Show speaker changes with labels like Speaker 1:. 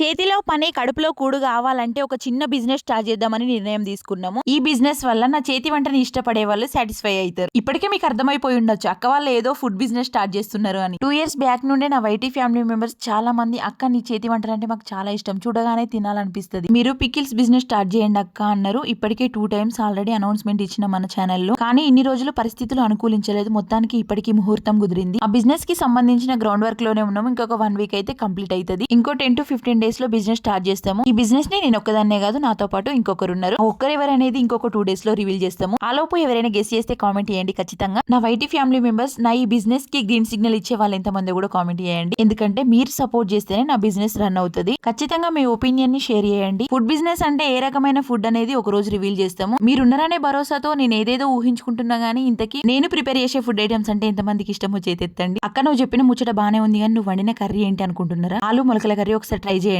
Speaker 1: చేతిలో పని కడుపులో కూడు కావాలంటే ఒక చిన్న బిజినెస్ స్టార్ట్ చేద్దామని నిర్ణయం తీసుకున్నాము. ఈ బిజినెస్ వల్ల నా చేతి వంటని ఇష్టపడే వాళ్ళు సాటిస్ఫై అవుతారు. ఇప్పటికే మీకు అర్థమైపోయి ఉండొచ్చు. అక్క వాళ్ళు ఏదో ఫుడ్ బిజినెస్ స్టార్ట్ చేస్తున్నారు అని. టూ ఇయర్స్ బ్యాక్ నుండే నా వైటీ ఫ్యామిలీ మెంబర్స్ చాలా మంది అక్క నీ చేతి వంటలు అంటే మాకు చాలా ఇష్టం. చూడగానే తినాలనిపిస్తుంది. మీరు పికిల్స్ బిజినెస్ స్టార్ట్ చేయండి అక్క అన్నారు. ఇప్పటికే టూ టైమ్స్ ఆల్రెడీ అనౌన్స్మెంట్ ఇచ్చిన మన ఛానల్లో కానీ ఇన్ని రోజులు పరిస్థితులు అనుకూలించలేదు. మొత్తానికి ఇప్పటికీ ముహూర్తం కుదిరింది. ఆ బిజినెస్కి సంబంధించిన గ్రౌండ్ వర్క్లోనే ఉన్నాము. ఇంకొక వన్ వీక్ అయితే కంప్లీట్ అవుతుంది ఇంకో టెన్ టు ఫిఫ్టీన్ డేస్ లో బిజినెస్ స్టార్ట్ చేస్తాము. ఈ బిజినెస్ని నేను ఒక్కదాన్నే కాదు నాతో పాటు ఇంకొకరు ఉన్నారు ఒక్కరు ఎవరనేది ఇంకొక టూ డేస్లో రివీల్ చేస్తాము. ఆలోపు ఎవరైనా గెస్ చేస్తే కామెంట్ చేయండి ఖచ్చితంగా. నా వైటీ ఫ్యామిలీ మెంబర్స్ నా ఈ బిజినెస్కి గ్రీన్ సిగ్నల్ ఇచ్చే వాళ్ళు ఎంతమంది కూడా కామెంట్ చేయండి. ఎందుకంటే మీరు సపోర్ట్ చేస్తేనే నా బిజినెస్ రన్ అవుతుంది. ఖచ్చితంగా మీ ఒపీనియన్ని షేర్ చేయండి. ఫుడ్ బిజినెస్ అంటే ఏ రకమైన ఫుడ్ అనేది ఒక రోజు రివీల్ చేస్తాము. మీరున్నారనే భరోసాతో నేను ఏదేదో ఊహించుకుంటున్నా గానీ ఇంతకీ నేను ప్రిపేర్ చేసే ఫుడ్ ఐటమ్స్ అంటే ఎంతమందికి ఇష్టమో చేతెత్తండి. అక్క నువ్వు చెప్పిన ముచ్చట బానే ఉంది కానీ నువ్వు వండిన కర్రీ ఏంటి అనుకుంటున్నారా? ఆలు మొలకల కర్రీ ఒకసారి ట్రై చేయండి.